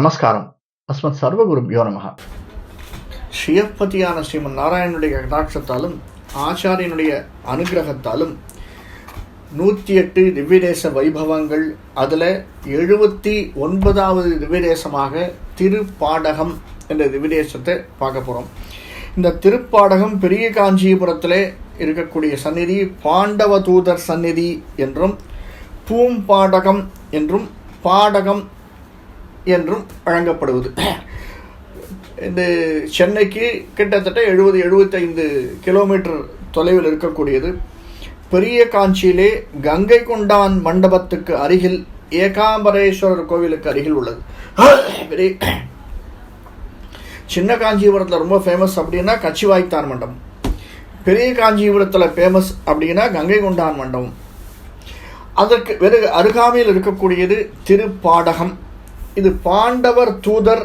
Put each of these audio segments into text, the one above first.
நமஸ்காரம். அஸ்மத் சர்வகுரு யோனமகா ஸ்ரீயப்பதியான ஸ்ரீமன் நாராயணனுடைய கடாட்சத்தாலும் ஆச்சாரியனுடைய அனுகிரகத்தாலும் நூற்றி எட்டு திவ்யதேச வைபவங்கள் அதில் எழுபத்தி ஒன்பதாவது திவ்யதேசமாக திருப்பாடகம் என்ற திவ்யதேசத்தை பார்க்க போகிறோம் இந்த திருப்பாடகம் பெரிய காஞ்சிபுரத்தில் இருக்கக்கூடிய சந்நிதி பாண்டவ தூதர் சந்நிதி என்றும் பூம்பாடகம் என்றும் பாடகம் என்றும் வழங்கப்படுவது. இந்த சென்னைக்கு கிட்டத்தட்ட எழுபது எழுபத்தைந்து கிலோமீட்டர் தொலைவில் இருக்கக்கூடியது. பெரிய காஞ்சியிலே கங்கை கொண்டான் மண்டபத்துக்கு அருகில் ஏகாம்பரேஸ்வரர் கோவிலுக்கு அருகில் உள்ளது. பெரிய சின்ன காஞ்சிபுரத்தில் ரொம்ப ஃபேமஸ் அப்படின்னா கச்சிவாய்த்தான் மண்டபம். பெரிய காஞ்சிபுரத்தில் ஃபேமஸ் அப்படின்னா கங்கை கொண்டான் மண்டபம். அதற்கு வெறு அருகாமையில் இருக்கக்கூடியது திருப்பாடகம். இது பாண்டவர் தூதர்.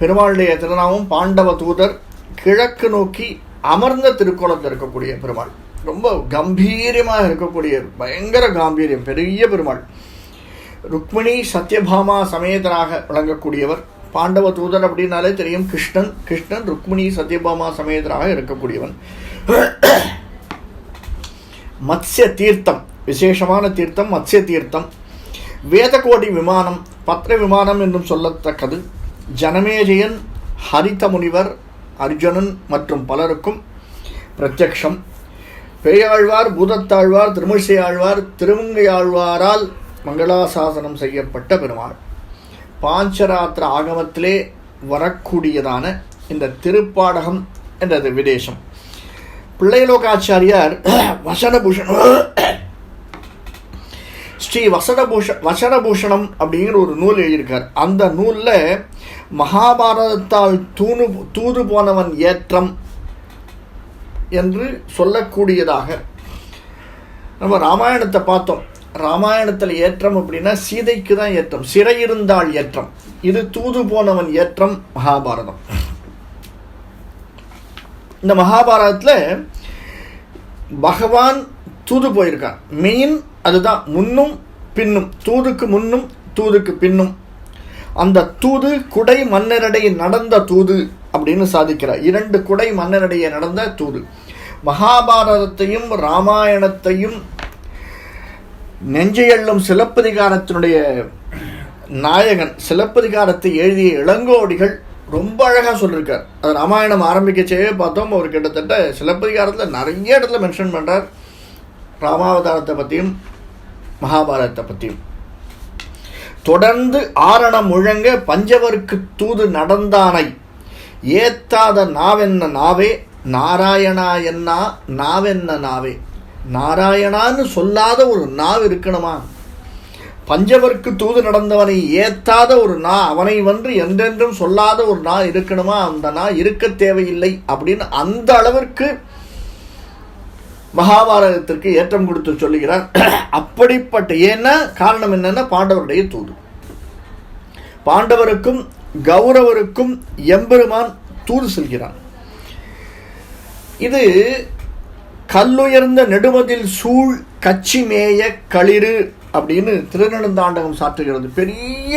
பெருமாளுடைய திருநாமம் பாண்டவ தூதர். கிழக்கு நோக்கி அமர்ந்த திருக்கோலத்தில் இருக்கக்கூடிய பெருமாள். ரொம்ப கம்பீரியமாக இருக்கக்கூடிய பயங்கர காம்பீரியம் பெரிய பெருமாள். ருக்மிணி சத்யபாமா சமேதராக விளங்கக்கூடியவர். பாண்டவ தூதர் அப்படின்னாலே தெரியும் கிருஷ்ணன். கிருஷ்ணன் ருக்மிணி சத்யபாமா சமேதராக இருக்கக்கூடியவன். மத்ய தீர்த்தம் விசேஷமான தீர்த்தம் மத்ய தீர்த்தம். வேதகோடி விமானம் பத்ர விமானம் என்றும் சொல்லத்தக்கது. ஜனமேஜயன் ஹரித முனிவர் அர்ஜுனன் மற்றும் பலருக்கும் பிரத்யக்ஷம். பேயாழ்வார் பூதத்தாழ்வார் திருமிசை ஆழ்வார் திருமங்கையாழ்வாரால் மங்களாசாசனம் செய்யப்பட்ட பெருமாள். பாஞ்சராத்திர ஆகமத்திலே வரக்கூடியதான இந்த திருப்பாடகம் என்றது விதேசம். பிள்ளையலோகாச்சாரியார் வசனபூஷண ஸ்ரீ வசடபூஷ வசடபூஷணம் அப்படிங்கிற ஒரு நூல் எழுதியிருக்கார். அந்த நூலில் மகாபாரதத்தால் தூணு தூது போனவன் ஏற்றம் என்று சொல்லக்கூடியதாக. நம்ம ராமாயணத்தை பார்த்தோம். ராமாயணத்தில் ஏற்றம் அப்படின்னா சீதைக்கு தான் ஏற்றம் சிறையிருந்தாள் ஏற்றம். இது தூது போனவன் ஏற்றம் மகாபாரதம். இந்த மகாபாரதத்தில் பகவான் தூது போயிருக்கான் மெயின் அதுதான் முன்னும் பின்னும் தூதுக்கு முன்னும் தூதுக்கு பின்னும். அந்த தூது குடை மன்னரடையை நடந்த தூது அப்படின்னு சாதிக்கிறார். இரண்டு குடை மன்னரடையை நடந்த தூது. மகாபாரதத்தையும் ராமாயணத்தையும் நெஞ்சையள்ளும் சிலப்பதிகாரத்தினுடைய நாயகன் சிலப்பதிகாரத்தை எழுதிய இளங்கோடிகள் ரொம்ப அழகாக சொல்லியிருக்கார் அது ராமாயணம் ஆரம்பிக்கச்சே பார்த்தோம். அவர் கிட்டத்தட்ட சிலப்பதிகாரத்தில் நிறைய இடத்துல மென்ஷன் பண்ணுறார் ராமாவதாரத்தை பற்றியும் மகாபாரதத்தை பற்றியும் தொடர்ந்து ஆரணம் முழங்க பஞ்சவருக்கு தூது நடந்தானை. ஏத்தாத நாவென்ன நாவே நாராயணா என்னா நாவென்ன நாவே. நாராயணான்னு சொல்லாத ஒரு நாவ் இருக்கணுமா? பஞ்சவர்க்கு தூது நடந்தவனை ஏத்தாத ஒரு நா அவனை வந்து என்றென்றும் சொல்லாத ஒரு நா இருக்கணுமா? அந்த நா இருக்க தேவையில்லை அப்படின்னு அந்த அளவிற்கு மகாபாரதத்திற்கு ஏற்றம் கொடுத்து சொல்லுகிறார் அப்படிப்பட்ட ஏன்னா காரணம் என்னன்னா பாண்டவருடைய தூது. பாண்டவருக்கும் கௌரவருக்கும் எம்பெருமான் தூது செல்கிறான். இது கல்லுயர்ந்த நெடுமதில் சூழ் கச்சி மேய களிறு அப்படின்னு திருநெடுந்தாண்டகம் சாற்றுகிறது. பெரிய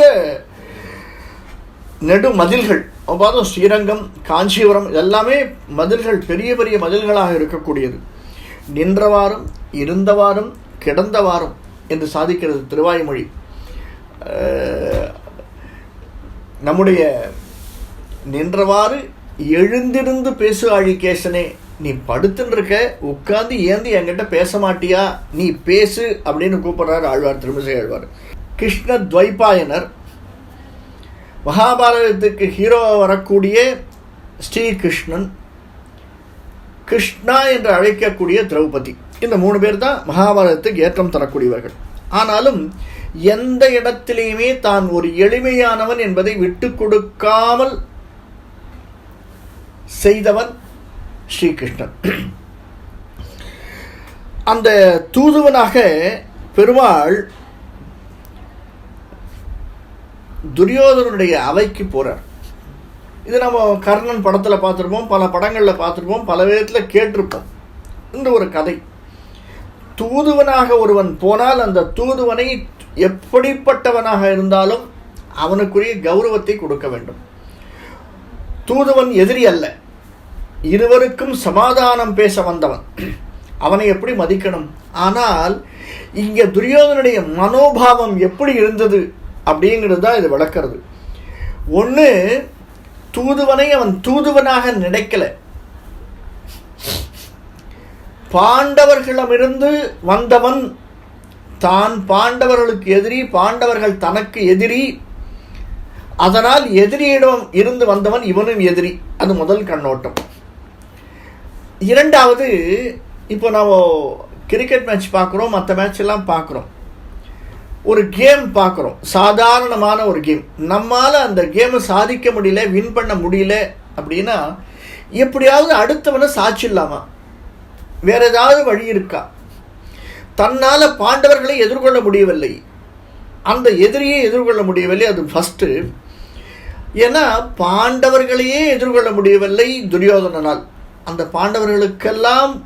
நெடுமதில்கள் பார்த்தோம் ஸ்ரீரங்கம் காஞ்சிபுரம் எல்லாமே மதில்கள் பெரிய பெரிய மதில்களாக இருக்கக்கூடியது. நின்றவாறும் இருந்தவாறும் கிடந்தவாறும் என்று சாதிக்கிறது திருவாய்மொழி. நம்முடைய நின்றவாறு எழுந்திருந்து பேசு ஆழிகேசனே நீ படுத்துன்ருக்க உட்காந்து ஏந்தி என்கிட்ட பேச மாட்டியா? நீ பேசு அப்படின்னு கூப்பிடுறாரு ஆழ்வார் திருமிசை ஆழ்வார். கிருஷ்ண துவைபாயனர் மகாபாரதத்துக்கு ஹீரோவாக வரக்கூடிய ஸ்ரீகிருஷ்ணன் கிருஷ்ணா என்று அழைக்கக்கூடிய திரௌபதி. இந்த மூணு பேர் தான் மகாபாரதத்துக்கு ஏற்றம் தரக்கூடியவர்கள். ஆனாலும் எந்த இடத்திலையுமே தான் ஒரு எளிமையானவன் என்பதை விட்டு கொடுக்காமல் செய்தவன் ஸ்ரீகிருஷ்ணன். அந்த தூதுவனாக பெருமாள் துரியோதனுடைய அவைக்கு போறார். இது நம்ம கர்ணன் படத்தில் பார்த்துருப்போம் பல படங்களில் பார்த்துருப்போம் பல விதத்தில் கேட்டிருப்போம். இந்த ஒரு கதை. தூதுவனாக ஒருவன் போனால் அந்த தூதுவனை எப்படிப்பட்டவனாக இருந்தாலும் அவனுக்குரிய கௌரவத்தை கொடுக்க வேண்டும். தூதுவன் எதிரி அல்ல. இருவருக்கும் சமாதானம் பேச வந்தவன். அவனை எப்படி மதிக்கணும்? ஆனால் இங்கே துரியோதனுடைய மனோபாவம் எப்படி இருந்தது அப்படிங்கிறது தான் இது விளக்கிறது. ஒன்று தூதுவனை அவன் தூதுவனாக நினைக்கல. பாண்டவர்களிடமிருந்து வந்தவன் தான் பாண்டவர்களுக்கு எதிரி பாண்டவர்கள் தனக்கு எதிரி. அதனால் எதிரியிடம் இருந்து வந்தவன் இவனும் எதிரி. அது முதல் கண்ணோட்டம். இரண்டாவது இப்போ நம்ம கிரிக்கெட் மேட்ச் பார்க்குறோம் மற்ற மேட்ச் எல்லாம் பார்க்குறோம். ஒரு கேம் பார்க்குறோம். சாதாரணமான ஒரு கேம். நம்மால் அந்த கேமை சாதிக்க முடியல வின் பண்ண முடியல அப்படின்னா எப்படியாவது அடுத்தவனை சாட்சில்லாமா வேற ஏதாவது வழி இருக்கா? தன்னால் பாண்டவர்களை எதிர்கொள்ள முடியவில்லை. அந்த எதிரியை எதிர்கொள்ள முடியவில்லை. அது ஃபஸ்ட்டு ஏன்னா பாண்டவர்களையே எதிர்கொள்ள முடியவில்லை துரியோதனனால். அந்த பாண்டவர்களுக்கெல்லாம்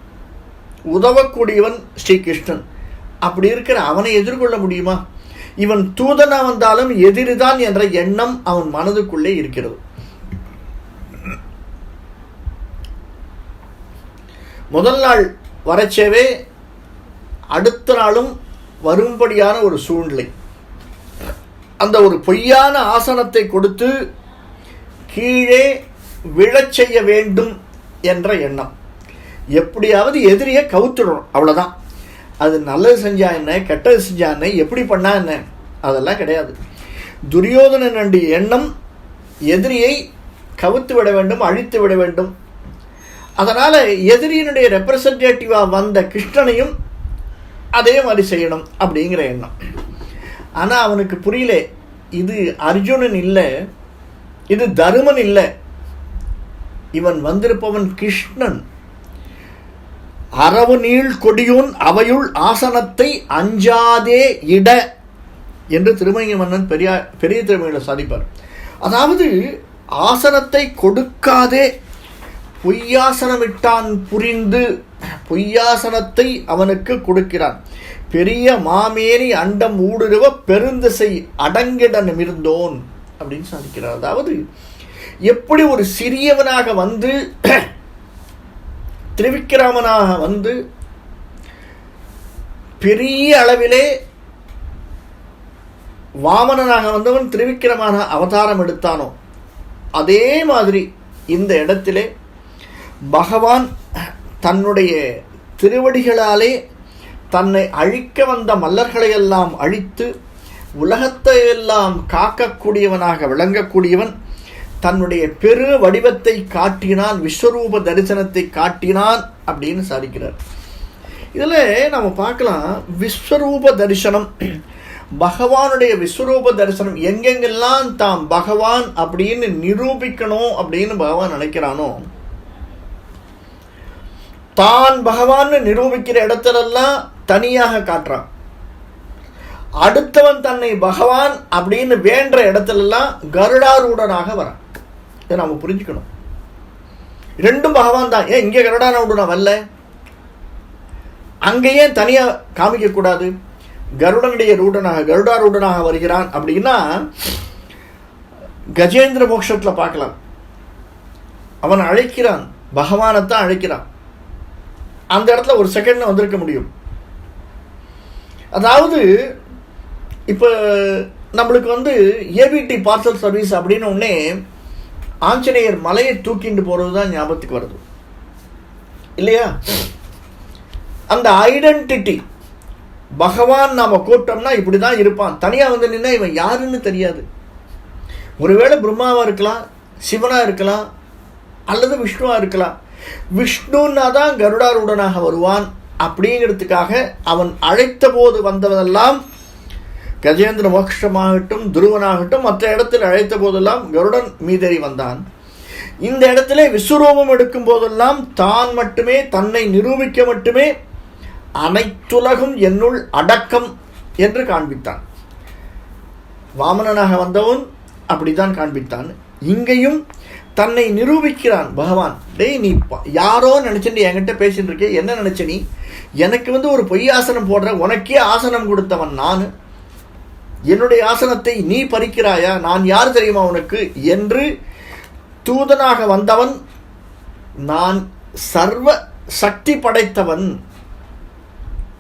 உதவக்கூடியவன் ஸ்ரீகிருஷ்ணன் அப்படி இருக்கிற அவனை எதிர்கொள்ள முடியுமா? இவன் தூதனா வந்தாலும் எதிரிதான் என்ற எண்ணம் அவன் மனதுக்குள்ளே இருக்கிறது. முதல் நாள் வரச்சேவே அடுத்த நாளும் வரும்படியான ஒரு சூழ்நிலை. அந்த ஒரு பொய்யான ஆசனத்தை கொடுத்து கீழே விழச் செய்ய வேண்டும் என்ற எண்ணம். எப்படியாவது எதிரியை கவுத்துடணும் அவ்வளோதான் அது நல்லது செஞ்சா என்ன? கெட்டது செஞ்சா என்ன? எப்படி பண்ணா என்ன? அதெல்லாம் கிடையாது. துரியோதனனுடைய எண்ணம் எதிரியை கவுத்து விட வேண்டும் அழித்து விட வேண்டும். அதனால் எதிரியினுடைய ரெப்ரசன்டேட்டிவாக வந்த கிருஷ்ணனையும் அதே மாதிரி செய்யணும் அப்படிங்கிற எண்ணம். ஆனால் அவனுக்கு புரியல இது அர்ஜுனன் இல்லை இது தருமன் இல்லை. இவன் வந்திருப்பவன் கிருஷ்ணன். அரவு நீள் கொடியூன் அவையுள் ஆசனத்தை அஞ்சாதே இட என்று திருமங்கை மன்னன் பெரிய பெரிய திருமணியில் சாதிப்பார். அதாவது ஆசனத்தை கொடுக்காதே பொய்யாசனமிட்டான் புரிந்து பொய்யாசனத்தை அவனுக்கு கொடுக்கிறான். பெரிய மாமேனி அண்டம் ஊடுருவ பெருந்திசை அடங்கிட நிமிர்ந்தோன் அப்படின்னு சாதிக்கிறார். அதாவது எப்படி ஒரு சிறியவனாக வந்து திருவிக்கிராமனாக வந்து பெரிய அளவிலே வாமனனாக வந்தவன் திரிவிக்கிரமான அவதாரம் எடுத்தானோ அதே மாதிரி இந்த இடத்திலே பகவான் தன்னுடைய திருவடிகளாலே தன்னை அழிக்க வந்த மல்லர்களை எல்லாம் அழித்து உலகத்தை எல்லாம் காக்கக்கூடியவனாக விளங்கக்கூடியவன் தன்னுடைய பெரு வடிவத்தை காட்டினான் விஸ்வரூப தரிசனத்தை காட்டினான் அப்படின்னு சாதிக்கிறார். இதில் நம்ம பார்க்கலாம் விஸ்வரூப தரிசனம். பகவானுடைய விஸ்வரூப தரிசனம் எங்கெங்கெல்லாம் தாம் பகவான் அப்படின்னு நிரூபிக்கணும் அப்படின்னு பகவான் நினைக்கிறானோ தான் பகவான் நிரூபிக்கிற இடத்துலெல்லாம் தனியாக காட்டுறான். அடுத்தவன் தன்னை பகவான் அப்படின்னு வேண்ட இடத்துலலாம் கருடாரூடனாக வரான். இதை நாம் புரிஞ்சுக்கணும். ரெண்டும் பகவான் தான். ஏன் இங்கே கருடாரூடனா வரல? அங்கே ஏன் தனியாக காமிக்கக்கூடாது கருடனுடைய ரூடனாக கருடா ரூடனாக வருகிறான் அப்படின்னா கஜேந்திர மோட்சத்தில் பார்க்கலாம். அவன் அழைக்கிறான். பகவானைத்தான் அழைக்கிறான். அந்த இடத்துல ஒரு செகண்ட் வந்திருக்க முடியும். அதாவது இப்போ நம்மளுக்கு வந்து ஏபிடி பார்சல் சர்வீஸ் அப்படின்னு ஒன்னே ஆஞ்சநேயர் மலையை தூக்கிட்டு போகிறது தான் ஞாபகத்துக்கு வருது. இல்லையா? அந்த ஐடென்டிட்டி பகவான் நாம் கூப்பிட்டோம்னா இப்படி தான் இருப்பான். தனியாக வந்து நின்னா இவன் யாருன்னு தெரியாது. ஒருவேளை பிரம்மாவாக இருக்கலாம் சிவனாக இருக்கலாம் அல்லது விஷ்ணுவாக இருக்கலாம். விஷ்ணுன்னா தான் கருடாரூடனாக வருவான் அப்படிங்கிறதுக்காக அவன் அழைத்த போது வந்தவதெல்லாம் கஜேந்திர மோட்சமாகட்டும் துருவனாகட்டும் மற்ற இடத்தில் அழைத்த போதெல்லாம் கருடன் மீதேறி வந்தான். இந்த இடத்துல விஸ்வரூபம் எடுக்கும் போதெல்லாம் தான் மட்டுமே தன்னை நிரூபிக்க மட்டுமே அனைத்துலகும் என்னுள் அடக்கம் என்று காண்பித்தான். வாமனனாக வந்தவன் அப்படித்தான் காண்பித்தான். இங்கேயும் தன்னை நிரூபிக்கிறான் பகவான். டேய் நீ ப- யாரோ நினச்சிட்டு என்கிட்ட பேசிட்டு இருக்கே என்ன நினச்ச நீ? எனக்கு வந்து ஒரு பொய் ஆசனம் போடுற உனக்கே ஆசனம் கொடுத்தவன் நான். என்னுடைய ஆசனத்தை நீ பறிக்கிறாயா? நான் யார் தெரியுமா உனக்கு? என்று தூதனாக வந்தவன் நான் சர்வ சக்தி படைத்தவன்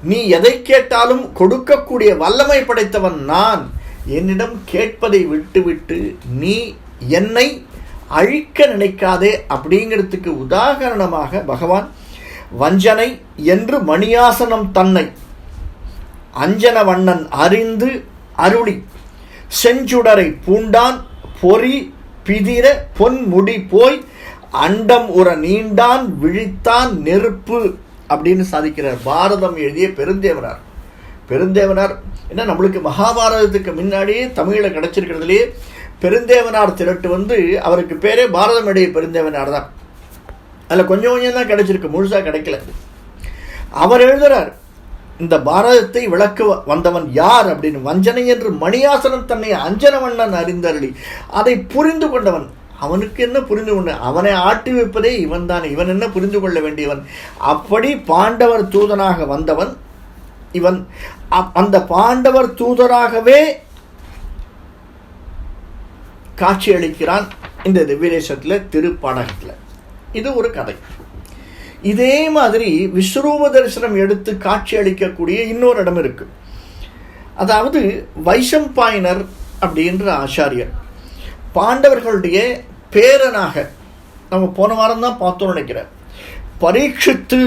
நீ எதை கேட்டாலும் கொடுக்கக்கூடிய வல்லமை படைத்தவன் நான். என்னிடம் கேட்பதை விட்டுவிட்டு நீ என்னை அழிக்க நினைக்காதே அப்படிங்கிறதுக்கு உதாகரணமாக பகவான் வஞ்சனை என்று மணியாசனம் தன்னை அஞ்சன வண்ணன் அறிந்து அருளி. செஞ்சுடரை பூண்டான் பொறி பிதிர பொன்முடி போய் அண்டம் உற நீண்டான் விழித்தான் நெருப்பு அப்படின்னு சாதிக்கிறார். பாரதம் எழுதிய பெருந்தேவனார். பெருந்தேவனார் என்ன நம்மளுக்கு மகாபாரதத்துக்கு முன்னாடியே தமிழில் கிடச்சிருக்கிறதுலே பெருந்தேவனார் திரட்டு வந்து அவருக்கு பேரே பாரதம் எழுதிய பெருந்தேவனார் தான். அதில் கொஞ்சம் கொஞ்சம் தான் கிடச்சிருக்கு முழுசாக கிடைக்கல. அவர் எழுதுகிறார் இந்த பாரதத்தை விளக்க வந்தவன் யார் அப்படின்னு? வஞ்சனை என்று மணியாசனம் தன்னை அஞ்சனவண்ணன் அறிந்தருளி. அதை புரிந்து கொண்டவன் அவனுக்கு என்ன புரிந்து கொண்ட அவனை ஆட்டி வைப்பதே இவன் தான் இவன் என்ன புரிந்து கொள்ள வேண்டியவன்? அப்படி பாண்டவர் தூதனாக வந்தவன் இவன். அந்த பாண்டவர் தூதராகவே காட்சியளிக்கிறான் இந்த திவ்யதேசத்தில் திருப்பாடகத்தில் இது ஒரு கதை. இதே மாதிரி விஸ்வரூப தரிசனம் எடுத்து காட்சி அளிக்கக்கூடிய இன்னொரு இடம் இருக்கு. அதாவது வைசம்பாயினர் அப்படின்ற ஆச்சாரியர். பாண்டவர்களுடைய பேரனாக நம்ம போன வாரம் தான் பார்த்தோம் நினைக்கிறேன். பரீட்சித்து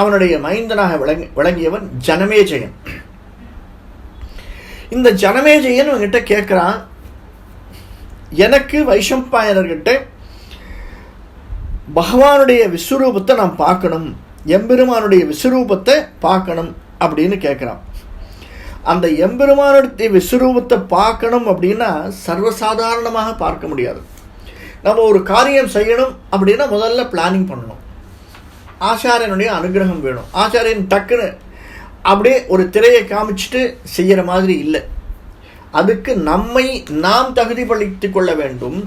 அவனுடைய மைந்தனாக விளங்கி விளங்கியவன் ஜனமேஜயன். இந்த ஜனமேஜயன் அவங்ககிட்ட கேட்குறான் எனக்கு வைஷம்பாயனர்கிட்ட பகவானுடைய விஸ்வரூபத்தை நாம் பார்க்கணும் எம்பெருமானுடைய விஸ்வரூபத்தை பார்க்கணும் அப்படின்னு கேட்குறான். அந்த எம்பெருமானுடைய விஸ்வரூபத்தை பார்க்கணும் அப்படின்னா சர்வசாதாரணமாக பார்க்க முடியாது. நம்ம ஒரு காரியம் செய்யணும் அப்படின்னா முதல்ல பிளானிங் பண்ணணும். ஆச்சாரியனுடைய அனுகிரகம் வேணும். ஆச்சாரியன் டக்குன்னு அப்படியே ஒரு திரையை காமிச்சிட்டு செய்கிற மாதிரி இல்லை. அதுக்கு நம்மை நாம் தகுதிப்படுத்தி கொள்ள வேண்டும்.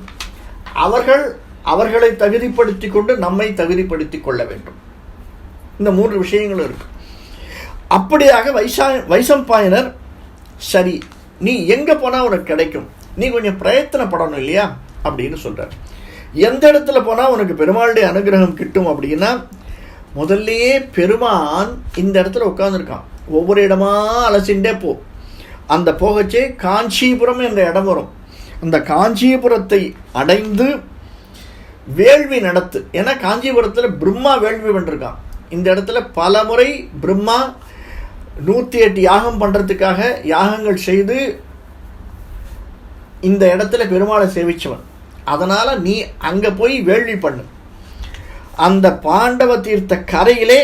அவர்கள் அவர்களை தகுதிப்படுத்தி கொண்டு நம்மை தகுதிப்படுத்தி கொள்ள வேண்டும். இந்த மூன்று விஷயங்களும் இருக்கு. அப்படியாக வைசா வைசம்பாயனர் சரி நீ எங்கே போனால் உனக்கு கிடைக்கும்? நீ கொஞ்சம் பிரயத்தனப்படணும் இல்லையா? அப்படின்னு சொல்கிறார் எந்த இடத்துல போனால் உனக்கு பெருமாளுடைய அனுகிரகம் கிட்டும் அப்படின்னா முதல்லையே பெருமான் இந்த இடத்துல உட்காந்துருக்கான் ஒவ்வொரு இடமா அலசிண்டே போ. அந்த போகச்சே காஞ்சிபுரம் என்ற இடம் வரும். அந்த காஞ்சிபுரத்தை அடைந்து வேள்வி நடத்து. ஏன்னா காஞ்சிபுரத்தில் பிரம்மா வேள்வி பண்ணிருக்கான். இந்த இடத்துல பல முறை பிரம்மா நூற்றி எட்டு யாகம் பண்ணுறதுக்காக யாகங்கள் செய்து இந்த இடத்துல பெருமாளை சேவிச்சவன். அதனால் நீ அங்கே போய் வேள்வி பண்ணு. அந்த பாண்டவ தீர்த்த கரையிலே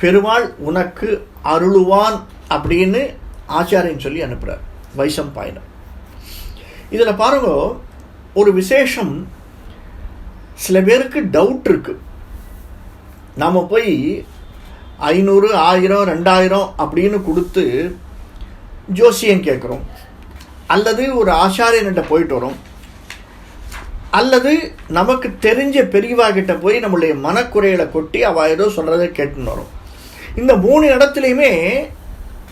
பெருமாள் உனக்கு அருளுவான் அப்படின்னு ஆச்சாரியன் சொல்லி அனுப்புகிறார் வைசம் பாயினர் இதில் பாருங்க ஒரு விசேஷம் சில பேருக்கு டவுட் இருக்குது நாம் போய் ஐநூறு ஆயிரம் ரெண்டாயிரம் அப்படின்னு கொடுத்து ஜோசியம் கேட்குறோம். அல்லது ஒரு ஆச்சாரியன்கிட்ட போயிட்டு வரோம். அல்லது நமக்கு தெரிஞ்ச பெரியவா கிட்ட போய் நம்மளுடைய மனக்குறைகளை கொட்டி அவள் ஏதோ சொல்கிறத கேட்டுன்னு வரும். இந்த மூணு இடத்துலையுமே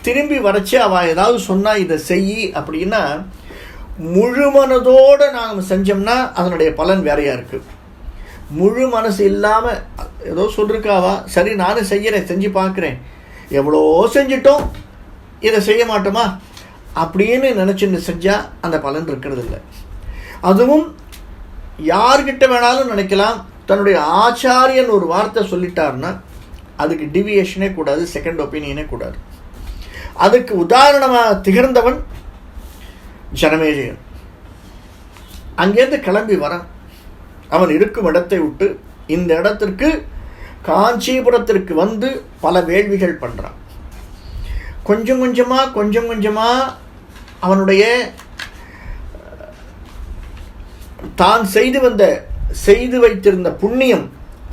திரும்பி வரைச்சி அவள் ஏதாவது சொன்னால் இதை செய் அப்படின்னா முழுமனதோடு நாம் செஞ்சோம்னா அதனுடைய பலன் வேறையாக இருக்குது முழு மனசு இல்லாமல் ஏதோ சொல்லிருக்காவா? சரி நானும் செய்கிறேன் செஞ்சு பார்க்குறேன். எவ்வளோ செஞ்சிட்டோம் இதை செய்ய மாட்டோமா? அப்படின்னு நினச்சின்னு செஞ்சால் அந்த பலன் இருக்கிறது இல்லை. அதுவும் யார்கிட்ட வேணாலும் நினைக்கலாம். தன்னுடைய ஆச்சாரியன் ஒரு வார்த்தை சொல்லிட்டாருன்னா அதுக்கு டிவியேஷனே கூடாது செகண்ட் ஒப்பீனியனே கூடாது. அதுக்கு உதாரணமாக திகழ்ந்தவன் ஜனமேஜயன். அங்கேருந்து கிளம்பி வரான். அவன் இருக்கும் இடத்தை விட்டு இந்த இடத்திற்கு காஞ்சிபுரத்திற்கு வந்து பல வேள்விகள் பண்ணுறான் கொஞ்சம் கொஞ்சமாக கொஞ்சம் கொஞ்சமாக அவனுடைய தான் செய்து வந்த செய்து வைத்திருந்த புண்ணியம்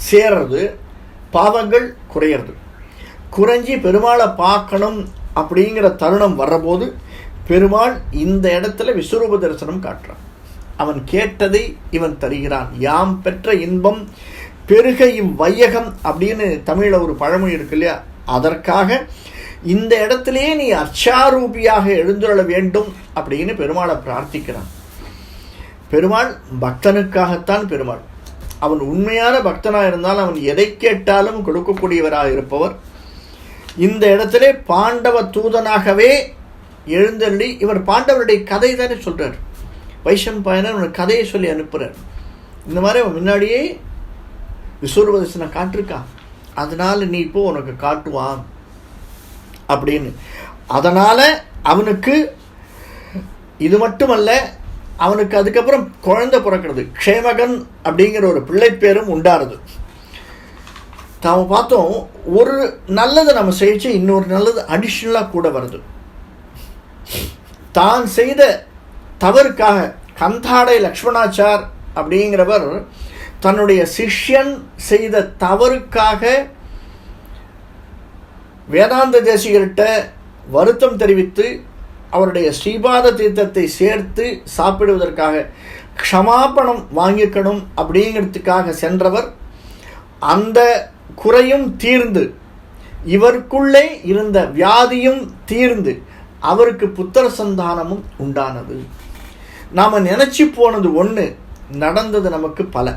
சேர்றது பாவங்கள் குறையிறது. குறைஞ்சி பெருமாளை பார்க்கணும் அப்படிங்கிற தருணம் வர்றபோது பெருமாள் இந்த இடத்துல விஸ்வரூப தரிசனம் காட்டுறான். அவன் கேட்டதை இவன் தருகிறான். யாம் பெற்ற இன்பம் பெருக இவ்வையகம் அப்படின்னு தமிழில் ஒரு பழமொழி இருக்கு இல்லையா? அதற்காக இந்த இடத்துலையே நீ அச்சாரூபியாக எழுந்துள்ள வேண்டும் அப்படின்னு பெருமாளை பிரார்த்திக்கிறான். பெருமாள் பக்தனுக்காகத்தான் பெருமாள். அவன் உண்மையான பக்தனாக இருந்தால் அவன் எதை கேட்டாலும் கொடுக்கக்கூடியவராக இருப்பவர். இந்த இடத்திலே பாண்டவ தூதனாகவே எழுந்தள்ளி இவர் பாண்டவருடைய கதை தானே சொல்கிறார் வைஷம்பாயனர் உனக்கு கதையை சொல்லி அனுப்புகிறார் இந்த மாதிரி அவன் முன்னாடியே விசூர்வதர்சனை காட்டிருக்கான். அதனால் நீ இப்போ உனக்கு காட்டுவான் அப்படின்னு. அதனால் அவனுக்கு இது மட்டுமல்ல அவனுக்கு அதுக்கப்புறம் குழந்தை பிறக்கிறது. க்ஷேமகன் அப்படிங்கிற ஒரு பிள்ளை பேரும் உண்டாருது நாம் பார்த்தோம் ஒரு நல்லதை நம்ம செய்யிச்சு இன்னொரு நல்லது அடிஷ்னலாக கூட வருது. தான் செய்த தவறுக்காக கந்தாடை லக்ஷ்மணாச்சார் அப்படிங்கிறவர் தன்னுடைய சிஷ்யன் செய்த தவறுக்காக வேதாந்த தேசிகர்கிட்ட வருத்தம் தெரிவித்து அவருடைய ஸ்ரீபாத தீர்த்தத்தை சேர்த்து சாப்பிடுவதற்காக க்ஷமாபணம் வாங்கிக்கணும் அப்படிங்கிறதுக்காக சென்றவர். அந்த குறையும் தீர்ந்து இவருக்குள்ளே இருந்த வியாதியும் தீர்ந்து அவருக்கு புத்திர சந்தானமும் உண்டானது. நாம் நினச்சி போனது ஒன்று நடந்தது நமக்கு பல.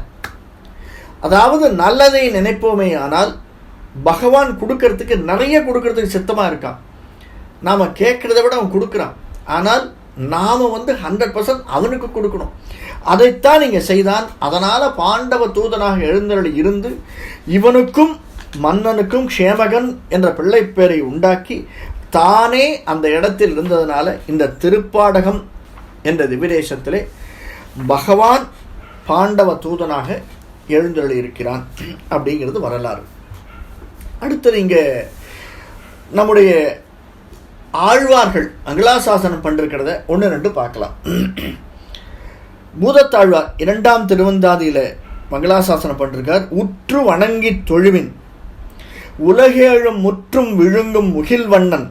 அதாவது நல்லதை நினைப்போமே ஆனால் பகவான் கொடுக்கறதுக்கு நிறைய கொடுக்கறதுக்கு சித்தமாக இருக்கான். நாம் கேட்குறத விட அவன் கொடுக்குறான். ஆனால் நாம் வந்து ஹண்ட்ரட் பர்சன்ட் அவனுக்கு கொடுக்கணும். அதைத்தான் நீங்கள் செய்தான் அதனால் பாண்டவ தூதனாக எழுந்தருள் இருந்து இவனுக்கும் மன்னனுக்கும் க்ஷேமகன் என்ற பிள்ளை பேரை உண்டாக்கி தானே அந்த இடத்தில் இருந்ததுனால இந்த திருப்பாடகம் என்ற திவிதேசத்திலே பகவான் பாண்டவ தூதனாக எழுந்தருளி அப்படிங்கிறது வரலாறு. அடுத்தது இங்கே நம்முடைய ஆழ்வார்கள் அங்கலாசாசனம் பண்ணிருக்கிறத ஒன்று ரெண்டு பார்க்கலாம். பூதத்தாழ்வார் இரண்டாம் திருவந்தாதியில் மங்களாசாசனம் பண்ணிருக்கார். உற்று வணங்கி தொழுவின் உலகேழும் முற்றும் விழுங்கும் முகில் வண்ணன்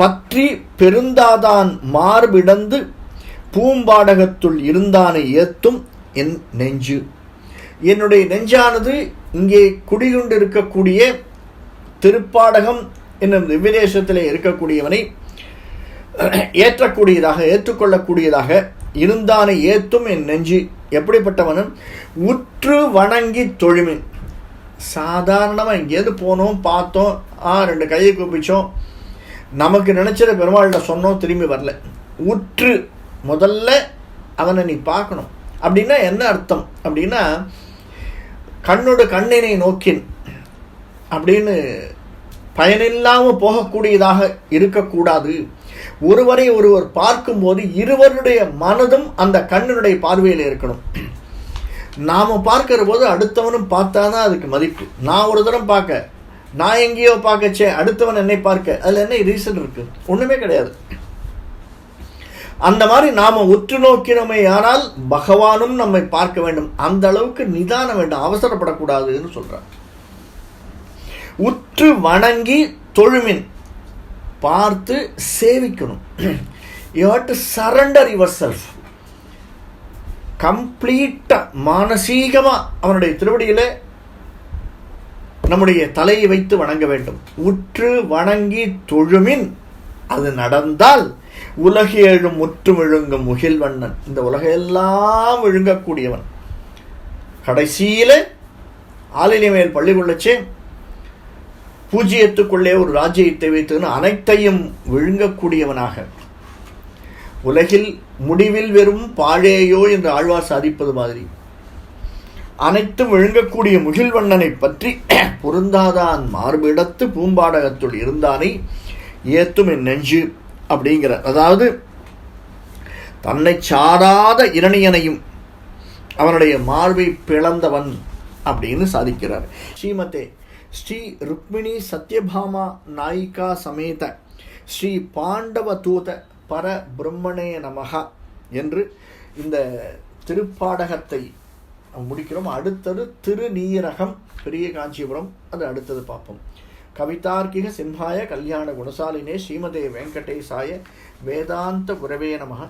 பற்றி பெருந்தாதான் மார்பிடந்து பூம்பாடகத்துள் இருந்தானை ஏத்தும் என் நெஞ்சு. என்னுடைய நெஞ்சானது இங்கே குடிகொண்டு இருக்கக்கூடிய திருப்பாடகம் என்னும் திவ்யதேசத்திலே இருக்கக்கூடியவனை ஏற்றக்கூடியதாக ஏற்றுக்கொள்ளக்கூடியதாக இருந்தானை ஏத்தும் என் நெஞ்சு. எப்படிப்பட்டவனும் உற்று வணங்கி தொழுமின். சாதாரணமாக எங்கேருந்து போனோம் பார்த்தோம் ஆ ரெண்டு கையை கூப்பிச்சோம். நமக்கு நினச்சத பெருமாள்கிட்ட சொன்னோம் திரும்பி வரல. உற்று முதல்ல அவனை நீ பார்க்கணும். அப்படின்னா என்ன அர்த்தம்? அப்படின்னா கண்ணோட கண்ணினை நோக்கின். அப்படின்னு பயனில்லாமல் போகக்கூடியதாக இருக்கக்கூடாது. ஒருவரை ஒருவர் பார்க்கும்போது இருவருடைய மனதும் அந்த கண்ணினுடைய பார்வையில் இருக்கணும். நாம் பார்க்கிற போது அடுத்தவனும் பார்த்தா தான் அதுக்கு மதிப்பு. நான் ஒரு தரம் பார்க்க நான் எங்கேயோ பார்க்கச்சே அடுத்தவன் என்னை பார்க்க அதில் என்ன ரீசன் இருக்குது ஒன்றுமே கிடையாது. அந்த மாதிரி நாம் உற்று நோக்கினோமே ஆனால் பகவானும் நம்மை பார்க்க வேண்டும். அந்த அளவுக்கு நிதானம் வேண்டும். அவசரப்படக்கூடாதுன்னு சொல்கிறார் உற்று வணங்கி தொழுமின். பார்த்து சேவிக்கணும். You had to surrender yourself கம்ப்ளீட்டாக மானசீகமாக அவனுடைய திருவடியில் நம்முடைய தலையை வைத்து வணங்க வேண்டும். உற்று வணங்கி தொழுமின். அது நடந்தால் உலகேழும் முற்று விழுங்கும் முகில்வண்ணன். இந்த உலகையெல்லாம் விழுங்கக்கூடியவன். கடைசியில் ஆளிலை மேல் பள்ளி கொள்ளச்சே. பூஜ்ஜியத்துக்குள்ளே ஒரு ராஜ்யத்தை வைத்துன்னு அனைத்தையும் விழுங்கக்கூடியவனாக. உலகில் முடிவில் வெறும் பாழேயோ என்று ஆழ்வார் சாதிப்பது மாதிரி. அனைத்தும் விழுங்கக்கூடிய முகில்வண்ணனை பற்றி பொருந்தாதான். மார்பிடத்து பூம்பாடகத்துள் இருந்தானே ஏத்தும் என் நெஞ்சு. அப்படிங்கிற அதாவது தன்னை சாராத இரணியனையும் அவனுடைய மார்பை பிளந்தவன் அப்படின்னு சாதிக்கிறார். ஸ்ரீமதே ஸ்ரீ ருக்மிணி சத்யபாமா நாயிகா சமேத ஸ்ரீ பாண்டவ தூத பர பிரம்மணே நமகா என்று இந்த திருப்பாடகத்தை முடிக்கிறோம். அடுத்தது திருநீரகம் பெரிய காஞ்சிபுரம் அது அடுத்தது பார்ப்போம். கவிதார்க்கிக சிம்ஹாய கல்யாண குணசாலினே ஸ்ரீமதே வெங்கடேசாய வேதாந்த குரவே நமக